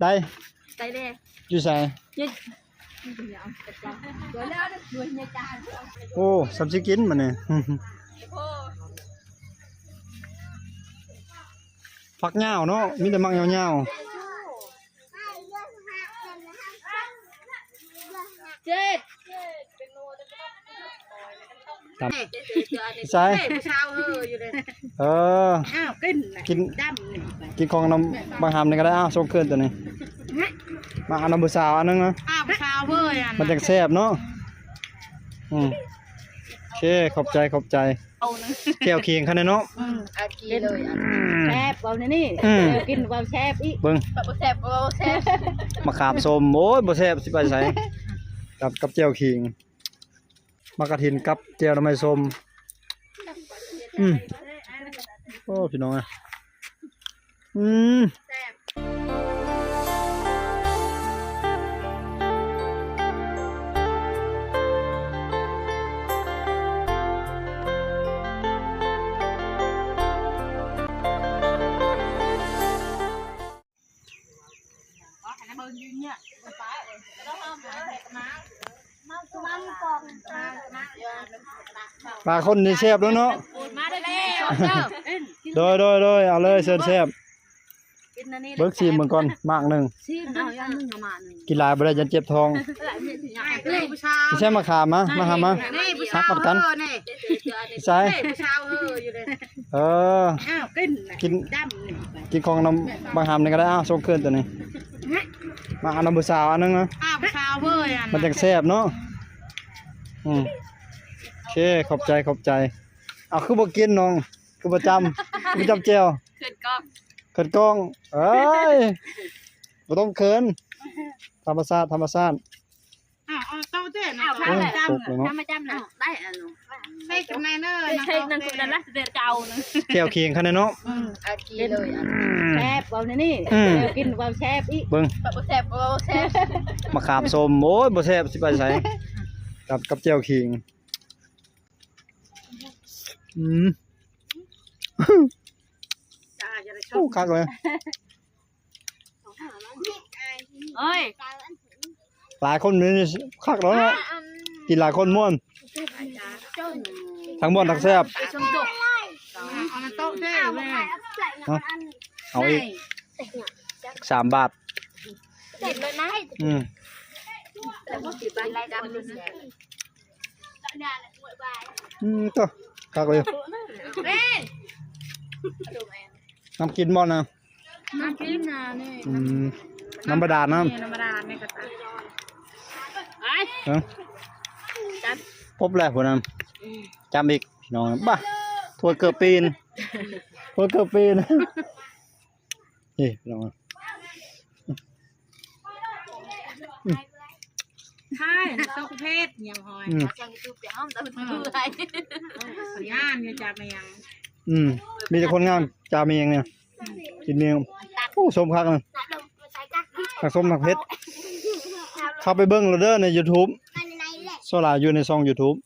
ได้ใจแดงอยู่ไสยืดเดี๋ยวแล้วด้วยในจานโอ้สำสิกินมันนี่ผักเหย้าเนาะมีแต่มักเหย้าเจ็ด ๆครับใส่ผู้ชาวเฮออยู่เลยเอออ้าวกินกินดำนี่ไปกินของน้ำบางหามนี่ก็ได้อ้าวส่งคืนตัวนี้มาเอาน้ำบุษาวอันนึงนะอ้าวผู้ชาวเว้ยอะมันจังแซ่บเนาะอืมโอเคขอบใจขอบใจเอานะแก้วเคียงคันเนาะอืมอากีเลยอะอืมแซ่บเอานี่นี่อืมเดี๋ยวกินความแซ่บอีกเบิ่งแบบแซ่บเอาแซ่บมะขามส้มโอ้ยบ่แซ่บสิไปไสกับกับแจ่วขิง มะกะทินกับแจ่วน้ำไม้ส้มอืมโอ้พี่น้องอะอืม ปลาคนนี่แซ่บแล้วเนาะมาได้แล้วเจ้าเอ็นโดยโดยโดยเอาเลยเชิญแซ่บกินอันนี้เบิกซีมเบิ่งก่อนมากหนึงซีมเอาอย่างนึงเอามาหนึ่งกินหลายบ่ได้ยันเจ็บท้องนี่ผู้ชาวสิใช่มะขามมะมาหามานี่ผู้ซัชากวกับกันเฮอนี่ใส่นี่ผู้ชาวเฮออยู่เลยเอออ้าวกินกินดำนี่ไปกินของน้ำบางหามนี่ก็ได้อ้าวส่งคืนตัวนี้มาเอาน้ำบุษาวอันนึงนะอ้าวผู้ชาวเว้ยอะมันจังแซ่บเนาะอืมโอ เคขอบใจขอบใจเอาคือบ่กินน้อง คือประจำคือประจำแจวเกิดกล้องเขินกล้องเอ้ยบ่ต้องเขินธรรมชาติธรรมชาติอ้าวเอาเต้าเต้นอ้าวโอ้ยตกเลยเนาะถ้ามาจำนะได้อันนู้นใส่กับนายเนอร์ใช่นั่นคือนั่นละเดือดเจ้านึงแก้วเคียงคันเนาะอืมอากีเลยอะอืมแซ่บเอานี่นี่อืมเดี๋ยวกินความแซ่บอีกเบิ่งแบบแซ่บเอาแซ่บมะขามส้มโอ้ยบ่แซ่บสิไปไสกับกับแจ่วขิง อืมจ้าจะได้ชโอ้มคักเลยเอ้ยหลายคนนี่คักแล้วเนาะกินหลายคนม่วนทั้งม่วนทั้งแซ่บไปชมจบเอามาโต๊ะเต้เลยเอาอีกสามบาทเสร็จเลยนะอืมแล้วก็ติดใบลายดำเลยนะอืม ตัวคักเลยเอ้ยน้ำกินบ่นะน้ำพริกนานี่อืมน้ำบาดาลน้นี่ธรรมดาในกระตาไอ้ำเอ้าพบแล้วพุ่นน่ะจำอีกพี่น้องบ้าทัวเกือบปีนทัวเกือบปีนนี่พี่น้อง ใช่โต๊ะเพชรยังหอยอืม จังคือเปียห้องแต่คืออะไรขย่านเนี่ยจับมายังอืม มีแต่คนงามจาเมียงเนี่ย กินเมียงโอ้สมคักเลยผักส้มผักเพชรเข้าไปเบิ้งเราเด้อใน YouTube โซลาอยู่ในซอง YouTube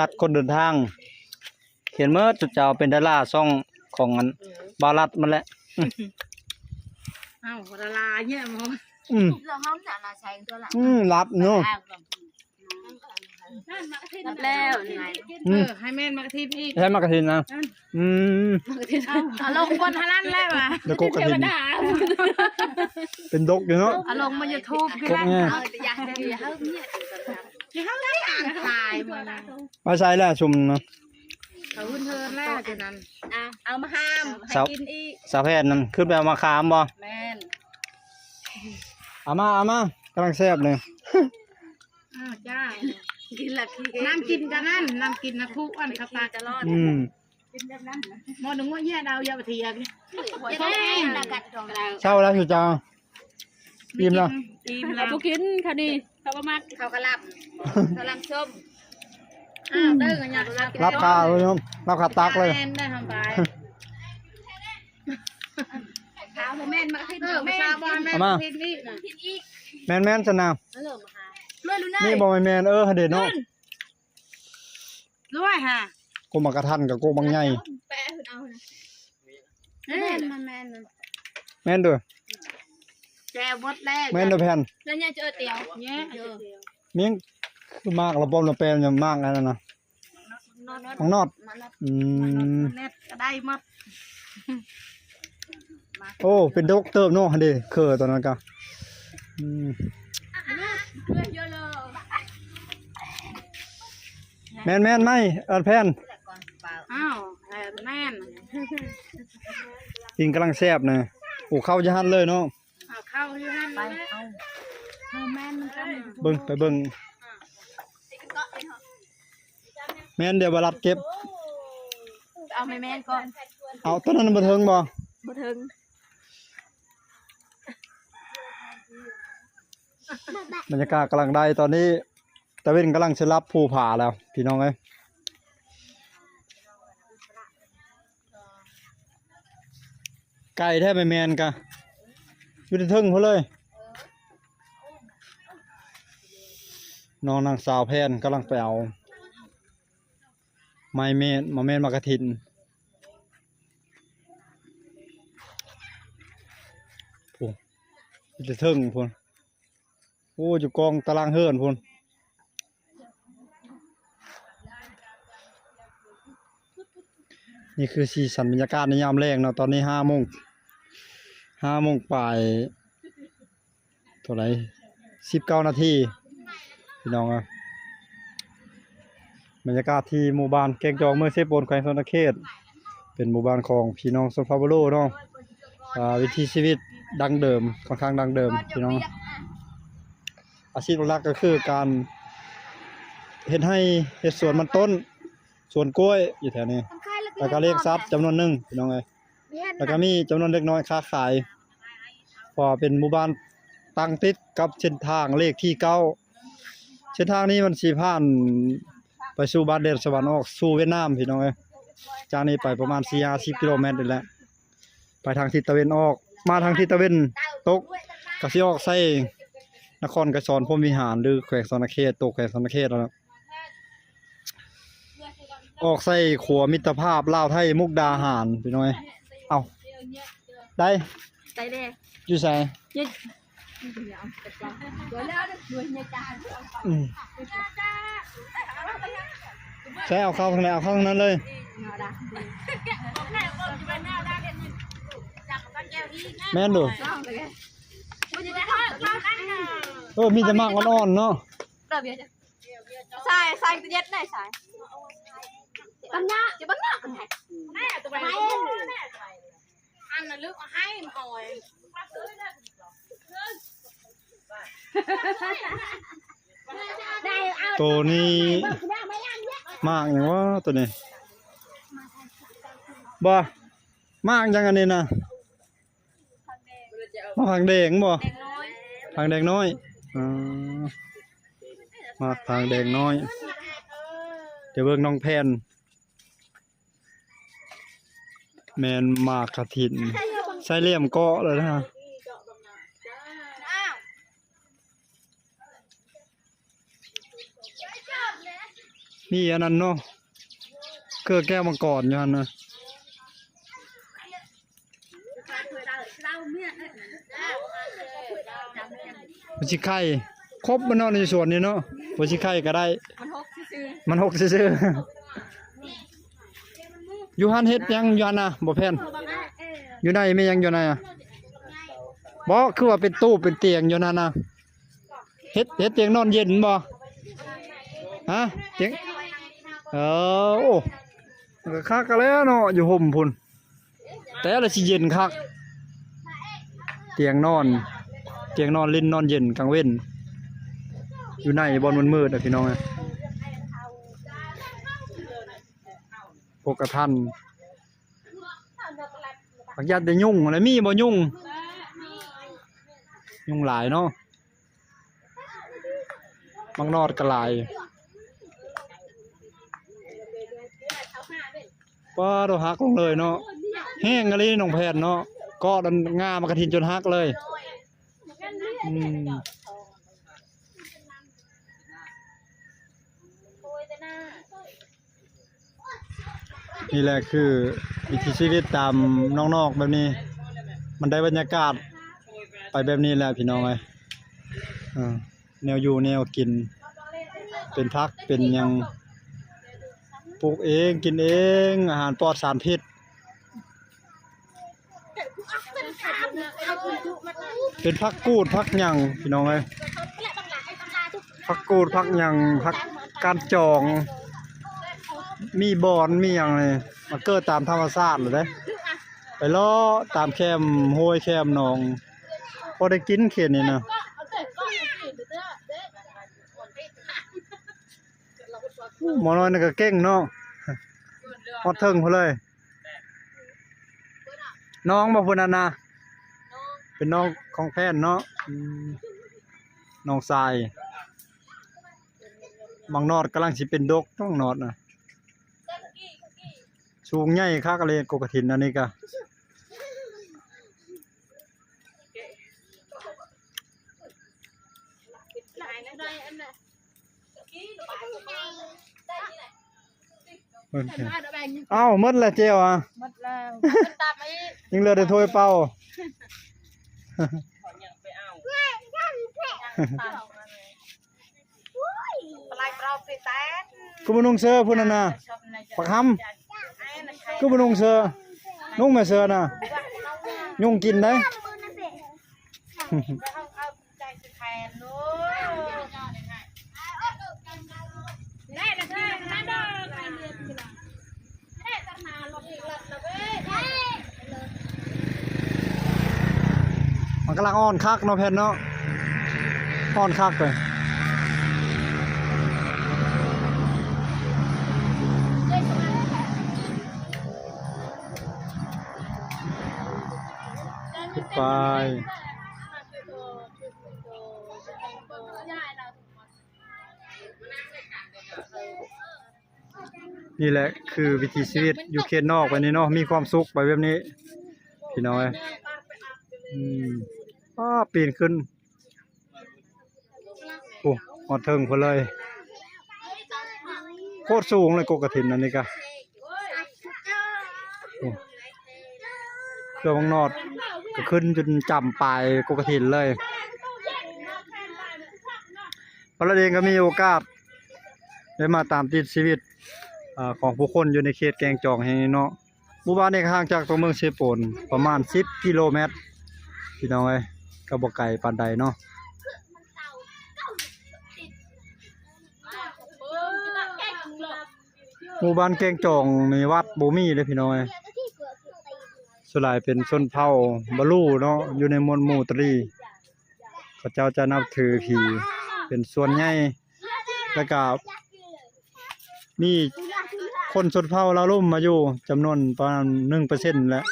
รัดคนเดินทาง เขียนเมื่อจุดเจ้าเป็นดาราซ่องของอันบารัดมันแหละอ้าวละลายเนี่ยมอง อืมเราห้องจะนาใช้ตัวละอืมรัดเนาะรับแล้วไงเออให้แม่นมากระทิบอีกใช้มากระทินนะอืมเอาลงบนทานั่นแล้วว่ะแล้วก็กระทินเป็นดกอยู่เนาะเอาลงมายูทูบกกแง่เอาแต่อยากให้อยากให้เนี่ยที่เขาได้อ่านขายมานะมาใช้แล้วชุมเนาะเขาหุ่นเทินแล้วจากนั้นอะเอามาห้ามให้สาวกินอีกสาวแพทย์นั่นขึ้นไปเอามาขามบ่แม่น เอามาเอามากำลังแซ่บเลยอ้าวจ้ากินละขี้น้ำกินกันนั่นน้ำกินนะคุกอันครับตาจะรอดอืมหมอหนึ่งว่าแย่ดาวยาวเทียกหัวใจละกัดของเราเช้าแล้วสุจ้าอิ่มแล้วตีมเราแล้วบุกินค่ะนี่เขาประมาณเขากระลับกระลับส้มอ้าวเด้อกันยังรับรับข้าวเลยเนาะรับข้าวตักเลยแม่นได้ทำไป ข้าวแม่นมากที่เออแม่ชาบอลแม่ทินนี่นะกินอีกแมนแมนชนะเออมาหาเมื่อรู้ได้นี่บอกแมนเออเด็ดเนาะด้วยฮะกูมากระทันกับกูบางใหญ่แปะเอานะแม่นมันแม่นแม่นด้วยแจวหมดแล้วแม่นเด้อแผ่นแล้วเนี่ยเจอเตียวเนี่ยเมียงคือมากระบอมระแปมอย่างมากอันนั้นน่ะนอนของนอดมันอืมเน็ตก็ได้หมด โอ้ เป็นดอกเติมเนาะหั่นเด้เคอตอนนั้นก็อืมเพื่อนเยอะเลยแม่นแม่นไหมอันแผ่นอ้าวเออแม่นกินกำลังแซ่บนะโอ้เข้าจะหันเลยเนาะเอาเข้าอยู่นั่นไปเอาเอาแม่นมันก็เบิ่งไปเบิ่งแม่นเดี๋ยวบรัดเก็บ เอาแม่แม่ก่อน เอาต้นนั้นบ่เทิงบ่บ่ถึง บรรยากาศกำลังได้ตอนนี้ตะเวนกำลังจะรับภูผาแล้ว พี่น้องเอ้ยไก่แท้แม่แมนกะอยู่ที่เทึงพุ่นเลย น้องนางสาวแพนกำลังไปเอาไม้เมนมาเมนมากระถินโอ้อยู่ที่เทึงพุ่น โอ้อยู่กองตารางเฮิรนพุ่นนี่คือสีสันบรรยากาศในยามแรงเนาะตอนนี้ห้าโมงห้าโมงปลายเท่าไหร่สิบเก้านาทีพี่น้องอะบรรยากาศที่หมู่บ้านแกงจองเมื่อเซฟบนแขวงสนเขตเป็นหมู่บ้านของพี่น้องซนฟาโบโลเนาะอ่าวิถีชีวิตดังเดิมค่อนข้างดังเดิมพี่น้อง อาชีพหลักก็คือการเฮ็ดให้เฮ็ดสวนมันต้นสวนกล้วยอยู่แถวนี้ แล้วก็เลี้ยงสัตว์จำนวนหนึ่งพี่น้องเอ้ยแล้วก็มีจำนวนเล็กน้อยค้าขายเพอเป็นหมู่บ้านตั้งติดกับเส้นทางเลขที่เก้าเส้นทางนี้มันสิผ่านไปสู่บ้านเดนสวรรค์ออกสู่เวียดนามพี่น้องเอ้ยจากนี้ไปประมาณ4-50กิโลเมตรนี่แหละไปทางทิศตะวันออก มาทางทิศตะวันตกก็สิออกใส่ นครกระชอนพรหมวิหาร หรือแขวงสนเขตตกแขวงสนเขตแล้วนะออกใส่ขัวมิตรภาพลาวไทยมุกดาหารพี่น้อย เอาได้ใจเด้อยู่ใส่เดี๋ยวเอาไปกลับเดี๋ยวแล้วเดี๋ยวเนี่ยจานอืมใช่เอาเข้าทางไหนเอาเข้าทางนั้นเลยเอาดะแม่นดูต้อง เลยเออมีแต่มากอ่อนๆเนาะเราเบียร์จ้ะใส่ใส่ตัวเย็ดได้ใส่บังหน้าจะบังหน้ากันไหนแม่ตัวไปอันนั้นลึกเอาให้มันอ่อยตัวนี้มากอย่างว่าตัวนี้บ่มากจังอันนี้นะ มาผักแดงบ่ทางแดงน้อยอมาทางแดงน้อย เดี๋ยวเบิ่งน้องแพนแมนมากกระถินใส่เลี่ยมเกาะเลยนะนี่อันนั้นเนาะเกลือแก้วมังกรอยู่หั่นนะ มันสิไข่ครบมันเนาะในส่วนนี้เนาะมันสิไข่ก็ได้ มันหกซื่อมันหกซื่อๆอยู่หันเฮ็ดยังอยู่หันน่ะบ่แพนอยู่ในไม่ยังอยู่ในอะบ่คือว่าเป็นตู้เป็นเตียงอยู่นั่นน่ะเฮ็ดเฮ็ดเตียงนอนเย็นบ่ฮะเตียงเออโอ้มันก็คักกันแล้วเนาะอยู่ห่มพุ่นแต่ละสิเย็นคักเตียงนอน เตียงนอนลิ้นนอนเย็นกลางเว้น อยู่ในบอลมันมืดๆอะพี่น้องอะพวกกระทันปักยัดได้ยุ่งอะไรมีบ่ยุ่ง ยุ่งหลายเนาะมังนอดก็หลายป้าเราหักลงเลยเนาะแห้งอะไรน้องแพนเนาะก็ดันงามากระทินจนหักเลย อืมนี่แหละคือวิถีชีวิตตามนอกๆแบบนี้ มันได้บรรยากาศไปแบบนี้แหละพี่น้องเอ้ยแนวอยู่แนวกิน เป็นพักเป็นยังปลูกเองกินเอง อาหารปลอดสารพิษ เป็นพักกูดพักหยังพี่น้องเอ้ยพักกูดพักหยังพักการจอง มีบอนมีหยังเลยมันเกิดตามธรรมชาติเลยเด้ไปล้อตามแคมห้วยแคมหนอง พอได้กินเขตนี่นะหมอน้อยนี่ก็เก่งเนาะฮอเทิงพุ่นเลย น้องบ่พุ่นน่ะนะ เป็นน้องของแพนเนาะอืมน้องทรายบางนอดกำลังสิเป็นดกต้องนอดน่ะสูงใหญ่คักเลยกกกระถินอันนี้ก็เพิ่นแค่เอ้าหมดแล้วเจียวอะหมดแล้วตามไอ้ยังเหลือแต่ถ้วยเปล่า ปลายเปล่าไปแต๊ดกูบ่นุ่งเสื้อพุ่นน่ะนะชอบในปักหำกูบ่นุ่งเสื้อนุ่งแม่เสื้อน่ะยุ่งกินได้เอาใจสุดแทนเลยได้นะได้นะดอกได้ตั้งนานหรอกอีกแล้วนะเว้ย มันกำลังอ่อนคักเนาะแพนเนาะอ่อนคักเลยขึ้นไปนี่แหละคือวิถีชีวิตอยู่เขตนอกไปนี่เนาะมีความสุขไปแบบนี้ พี่น้อยอืม อ้าปีนขึ้นโอ้หอดเทิงพอเลย โคตรสูงเลยกกกระถินอันนี้กะเครื่องบังนอดก็ขึ้นจนจำปลายกกกระถินเลยพระเดงก็มีโอกาส ได้มาตามติดชีวิตอของผู้คนอยู่ในเขตแกงจองแห่งนี้เนาะหมู่บ้านนี้ก็ห่างจากตัวเมืองเชโปนประมาณ 10 กิโลเมตรพี่น้องเอ้ ก็บ่ไกลปานใดเนาะหมู่บ้านแกงจองในวัดบ่มีเลยพี่น้อยสลายเป็นชนเผ่าบลูเนาะอยู่ในมวลหมู่ตรีเขาเจ้าจะนับถือผีเป็นส่วนใหญ่แล้วก็มีคนชนเผ่าลาลุ่มมาอยู่จำนวนประมาณ1%แหละ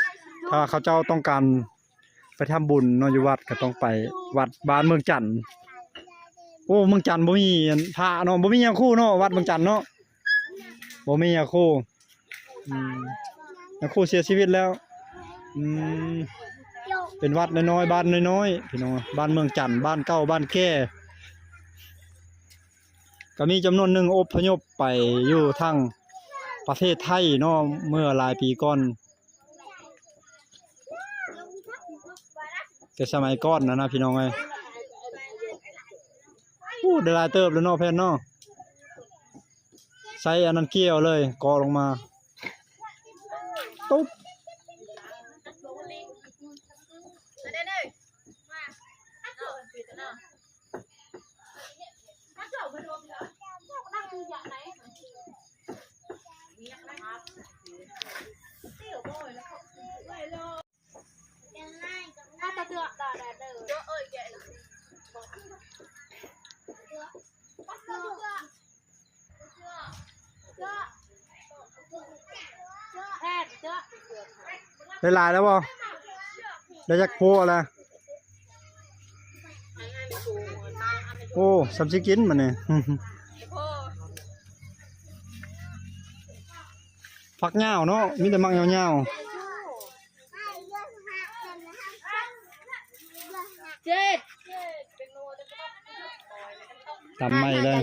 ถ้าเขาเจ้าต้องการ ไปทำบุญเนาะอยู่วัดก็ต้องไปวัดบ้านเมืองจันทน์โอ้เมืองจันทน์บ่มีพระเนาะบ่มีหยังคู่เนาะวัดเมืองจันทน์เนาะบ่มีหยังคู่อืมยังคู่เสียชีวิตแล้วอืมเป็นวัดน้อยๆบ้านน้อยๆพี่น้องบ้านเมืองจันทน์บ้านเก่าบ้านแก่ก็มีจำนวนหนึ่งอพยพไปอยู่ทางประเทศไทยเนาะเมื่อหลายปีก่อน แต่สมัยก้อนนะนะพี่น้องไงโอ้ได้หลายเติบแล้วนาะแพนนาะใส่อันนั้นเกี่ยวเลยกอลงมาตุ๊บ ได้เลยมาเอาปิดนะถ้าเจ้าไปรวมแล้วนั่งคืออย่างไหนนี่นะครับเตี้ยวบ่อยแล้วไม่รอถ้าตะเตือกได้ได้เด้อเด้อเอ้ยแกแพทย์เจ้า ได้หลายแล้วบ่ได้จักโพอะไรโอ้สำสิกินมันนี่ผักเหย้าวเนาะมีแต่มักเหย้าวเจ็ดๆตำไม่เลย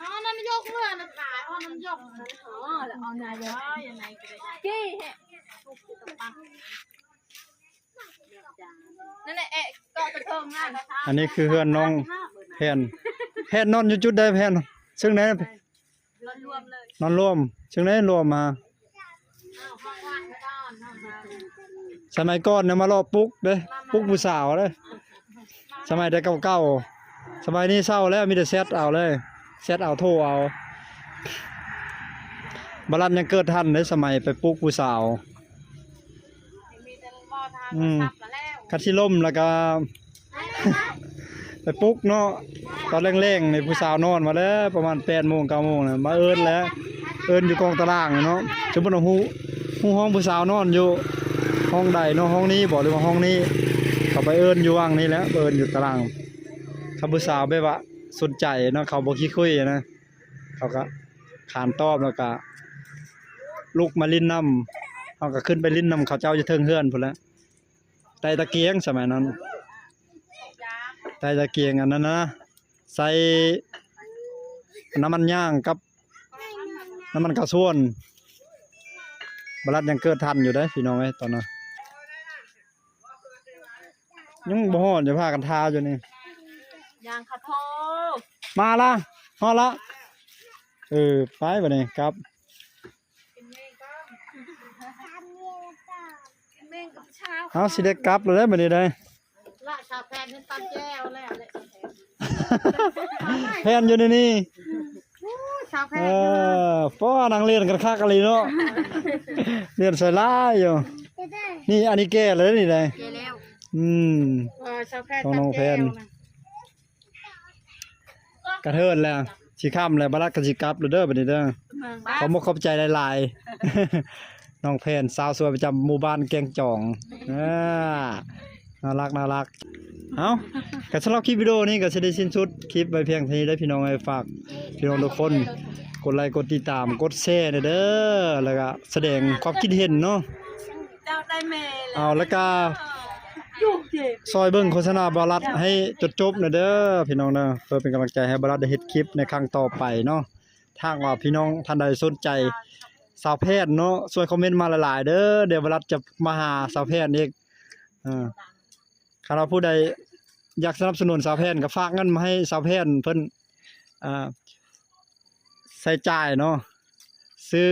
อ๋อนั่นยกเมื่อนะขายอ๋อนั่นยกอ๋อแล้วเอาไหนเลยยังไงก็ได้กี้เฮ้ นั่นแหละเอ๊ะก็จะเพิ่มงานอันนี้คือเฮือนน้องแพนแพนนอนอยู่จุดใดแพนซึ่งไหนรวมเลยนอนรวมซึ่งไหนรวมมาสมัยก่อนเนี่ยมารอปลุกเด้ปลุกผู้สาวเด้สมัยแต่เก่าๆสมัยนี้เศร้าแล้วมีแต่แซดเอาเลยแซดเอาโทรเอาบรันยังเกิดทันในสมัยไปปลุกผู้สาวมีแต่บ่อทางอืม ซับมาแล้วคัดที่ล่มแล้วก็ไปปลุกเนาะตอนแรงๆในผู้สาวนอนมาแล้วประมาณ8โมง9โมงน่ะมาเอิ้นแล้ว เอิ้นอยู่กองตารางเนาะสมมุติว่าฮู้ฮู้ห้องผู้สาวนอนอยู่ห้องใดเนาะห้องนี้บอกเลยว่าห้องนี้เขาไปเอิ้นอยู่ว่างนี้แหล้วเอิ้นอยู่ตารางคำผู้สาวแบบว่าสนใจเนาะเขาบ่ขี้คุยนะเขาก็ขานตอบแล้วก็ลุกมาลิ้นน้ำเขาก็ขึ้นไปลิ้นน้ำเขาเจ้าจะเทิงเฮือนพุ่นแล้ว ไต่ตะเกียงสมัยนั้นไต่ตะเกียงอันนั้นนะใส่น้ำมันย่างกับน้ำมันกระส่วนบรัดยังเกิดทันอยู่ได้อพี่น้องเอ้ยตอนนั้นยังบ่ฮอดจะพากันทาอยู่นี่ยางคาโทมาละฮอดละเออไปบัดนี้ครับ เม่งกับ เช้าเฮาสิได้กลับแล้วเด้อบัดนี้ได้อละชาแฟนเป็นตำแก้วแล้วเลยแพนอยู่ในนี่ชาแฟเอนอป้อนั่งเล่นกันคักกันเลยเนาะเรียนใส่ลายอยู่นี่อันนี้แก่เลยนี่ได้อเจแล้วอืมเออชาแฟนของน้องแฟนกระเทินแล้วสิค่ำแล้วบรัดก็สิกลับแล้วเด้อบัดนี้เด้อขอมขอบใจหลายๆ น้องแพนสาวสวยประจำหมู่บ้านแกงจ่องอ่าน่ารักน่ารักเอาก็สำหรับคลิปวิดีโอนี้ก็จะได้สิ้นสุดคลิปไว้เพียงเท่านี้ได้อพี่น้องไอ้ฝากพี่น้องทุกคนกดไลค์กดติดตามกดแชร์เด้อแล้วก็แสดงความคิดเห็นเนาะเจ้าได้เมย์เอาแล้วก็ยุ่งเจ็บซอยเบิ่งโฆษณาบารัดให้จดจบหน่อยเด้อพี่น้องเด้อเพื่อเป็นกำลังใจให้บารัดได้เฮ็ดคลิปในครั้งต่อไปเนาะทางว่าพี่น้องท่านใดสนใจ สาวแพทย์เนาะช่วยคอมเมนต์มาหลายๆเด้อเดี๋ยวบรัฐจะมาหาสาวแพทย์อีกอ่าถ้าเราผู้ใดอยากสนับสนุนสาวแพทย์ก็ฝากเงินมาให้สาวแพทย์เพิ่นอ่าใช้จ่ายเนาะซื้อ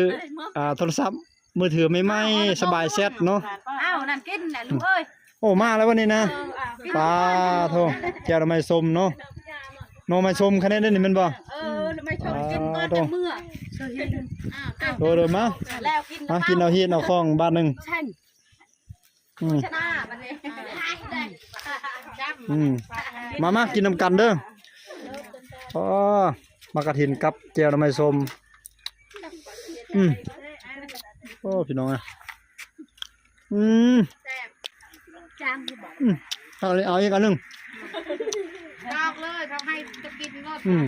อ่าโทรศัพท์มือถือใหม่ๆสบายเซ็ตเนาะอ้าวนั่นกินน่ะลูกเอ้ยโอ้มาแล้ววันนี้นะปลาโทแก้วทำไมส้มเนาะ โนไม้ส้มคะแนนได้นี่แมันบ่ เออไม่ชอบกินก็จะเมื่ออ้าวโดเด้อมา แล้วกินมากินเอาฮีดเอาของบ้านหนึงใช่อืมชนะมันเลยจับอืมมามากินน้ำกันเด้ออ๋อมากระถินกับแก้วน้ำไม้ส้มอืมโอ้พี่น้องอะอืมจังบอกอืมเอาเลยเอาอีกอันหนึง ดอกเลยเขาให้จะกินก็อืม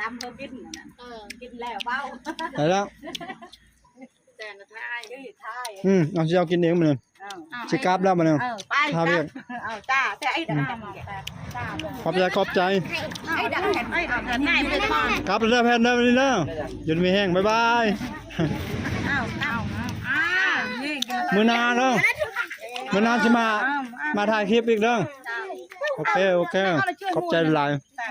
ตามเขากินน่ะเออกินแล้วเบ้าได้แล้ว แต่ละทายทายอืมเอาสิเอากินเองมื้อนี้สิกลับแล้วมื้อนี้เออไปพาเรียกเอาจ้าแต่ไอ้ด่าจ้าขอบใจขอบใจไอ้ด่าไอ้ด่าง่ายไปเลยป้อนกลับแล้วเด้อแพนเด้อมื้อนี้เด้อหยุดมีแห้งบ๊ายบายอ้าวอ้าวอ้าวนี่มื้อหน้าเด้อมื้อหน้าสิมา มาถ่ายคลิปอีกเด้อโอเคโอเคขอบใจห ลายแต่